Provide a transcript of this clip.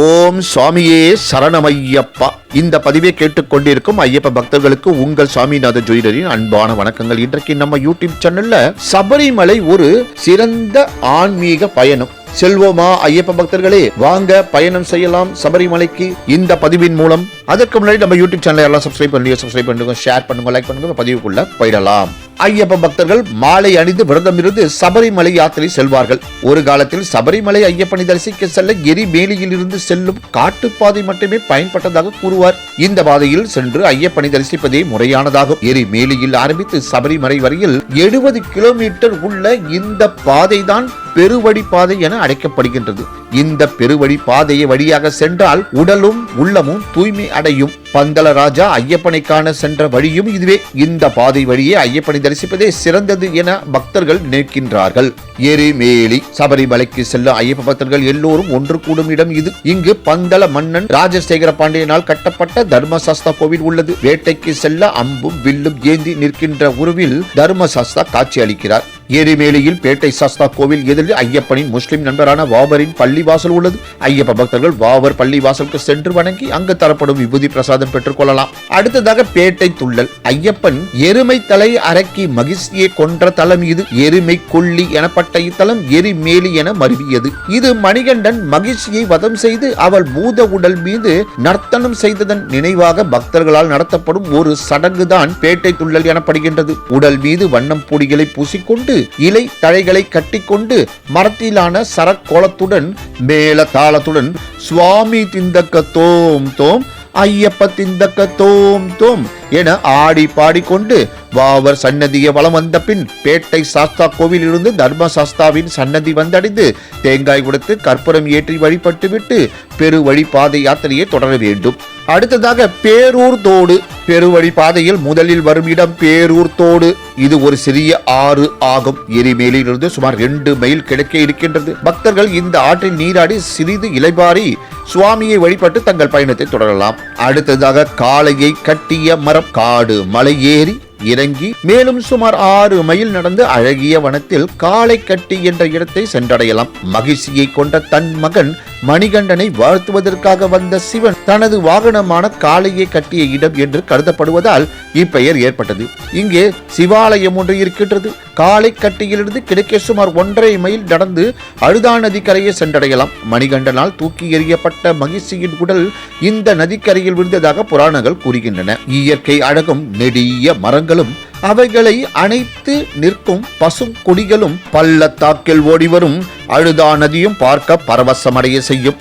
ஓம் சுவாமியே சரணமையப்பா. இந்த பதிவை கேட்டுக்கொண்டிருக்கும் ஐயப்ப பக்தர்களுக்கு உங்கள் சுவாமிநாத ஜோதிடரின் அன்பான வணக்கங்கள். இன்றைக்கு நம்ம யூடியூப் சேனல்ல சபரிமலை ஒரு சிறந்த ஆன்மீக பயணம். செல்வோமா ஐயப்ப பக்தர்களே வாங்க பயணம் செய்யலாம் சபரிமலைக்கு இந்த பதிவின் மூலம். அதற்கு முன்னாடி நம்ம யூடியூப் சேனல் எல்லாம் சப்ஸ்கிரைப் பண்ணுங்க சப்ஸ்கிரைப் பண்ணுங்க ஷேர் பண்ணுங்க லைக் பண்ணுங்க பதிவுக்குள்ள போயிடலாம். ஐயப்ப பக்தர்கள் மாலை அணிந்து விரதம் இருந்து சபரிமலை யாத்திரை செல்வார்கள். ஒரு காலத்தில் சபரிமலை ஐயப்பனை தரிசிக்க செல்ல எரிமேலியில் இருந்து செல்லும் காட்டுப்பாதை மட்டுமே பயன்பட்டதாக கூறுவார். இந்த பாதையில் சென்று ஐயப்பனை தரிசிப்பதே முறையானதாகும். எரிமேலியில் ஆரம்பித்து சபரிமலை வரையில் எழுபது கிலோமீட்டர் உள்ள இந்த பாதைதான் பெருவழி பாதை என அழைக்கப்படுகின்றது. இந்த பெருவழி பாதையை வழியாக சென்றால் உடலும் உள்ளமும் தூய்மை அடையும். பந்தள ராஜா ஐயப்பனை காண சென்ற வழியும் இதுவே. இந்த பாதை வழியே ஐயப்பனை தரிசிப்பதே சிறந்தது என பக்தர்கள் நினைக்கின்றார்கள். எரிமேலி சபரிமலைக்கு செல்ல ஐயப்ப பக்தர்கள் எல்லோரும் ஒன்று கூடும் இடம் இது. இங்கு பந்தள மன்னன் ராஜசேகர பாண்டியனால் கட்டப்பட்ட தர்மசாஸ்தா கோவில் உள்ளது. வேட்டைக்கு செல்ல அம்பும் வில்லும் ஏந்தி நிற்கின்ற உருவில் தர்மசாஸ்தா காட்சி அளிக்கிறார். எரிமேலியில் பேட்டை சாஸ்தா கோவில் எதிரில் ஐயப்பனின் முஸ்லிம் நண்பரான வாபரின் பள்ளிவாசல் உள்ளது. ஐயப்ப பக்தர்கள் வாவர் பள்ளிவாசலுக்கு சென்று வணங்கி அங்கு தரப்படும் விபூதி பிரசாதம் பெற்றுக் கொள்ளலாம். அடுத்ததாக பேட்டை துள்ளல். ஐயப்பன் எருமை தலை அரக்கி மகிழ்ச்சியை கொன்ற தலம் இது. எருமை கொல்லி எனப்பட்ட இத்தலம் எரிமேலி என மருவியது. இது மணிகண்டன் மகிழ்ச்சியை வதம் செய்து அவள் பூத உடல் மீது நர்த்தனம் செய்ததன் நினைவாக பக்தர்களால் நடத்தப்படும் ஒரு சடங்குதான் பேட்டை துள்ளல் எனப்படுகின்றது. உடல் மீது வண்ணம் பொடிகளை பூசிக்கொண்டு கொண்டு இலை தழைகளை கட்டிக்கொண்டு மரத்திலான சரக்கோலத்துடன் மேல தாளத்துடன் சுவாமி திந்தக்க தோம் தோம் ஐயப்ப திந்தக்க தோம் தோம் என ஆடி பாடிக்கொண்டு வாவர் சன்னதியை வலம் வந்த பின் பேட்டை சாஸ்தா கோவிலிருந்து தர்ம சாஸ்தாவின் சன்னதி வந்தடைந்து தேங்காய் கொடுத்து கற்பூரம் ஏற்றி வழிபட்டு விட்டு பெருவழி பாதை யாத்திரையை தொடர வேண்டும். அடுத்ததாக பேரூர் தோடு பெருவழி பாதையில் முதலில் வரும் இடம் பேரூர் தோடு. இது ஒரு சிறிய ஆறு ஆகும். எரிமேலிலிருந்து சுமார் ரெண்டு மைல் கிழக்கே இருக்கின்றது. பக்தர்கள் இந்த ஆற்றில் நீராடி சிறிது இலைபாரி சுவாமியை வழிபட்டு தங்கள் பயணத்தை தொடரலாம். அடுத்ததாக காளையை கட்டிய மரம். காடு மலை ஏறி இறங்கி மேலும் சுமார் ஆறு மைல் நடந்து அழகிய வனத்தில் காளை கட்டி என்ற இடத்தை சென்றடையலாம். மகிழ்ச்சியை கொண்ட தன் மகன் மணிகண்டனை வாழ்த்துவதற்காக வந்த சிவன் தனது வாகனமான காளையை கட்டிய இடம் என்று கருதப்படுவதால் இப்பெயர் ஏற்பட்டது. இங்கே சிவாலயம் ஒன்று இருக்கின்றது. காளை கட்டியிலிருந்து கிடைக்க சுமார் ஒன்றரை மைல் நடந்து அழுதா நதிக்கரையை சென்றடையலாம். மணிகண்டனால் தூக்கி எறியப்பட்ட மகிழ்ச்சியின் உடல் இந்த நதிக்கரையில் விழுந்ததாக புராணங்கள் கூறுகின்றன. இயற்கை அழகும் நெடிய மரங்களும் அவைகளை அணைத்து நிற்கும் பசும் கொடிகளும் பள்ளத்தாக்கில் ஓடிவரும். அழுதா நதியும் பார்க்க பரவசமடைய செய்யும்.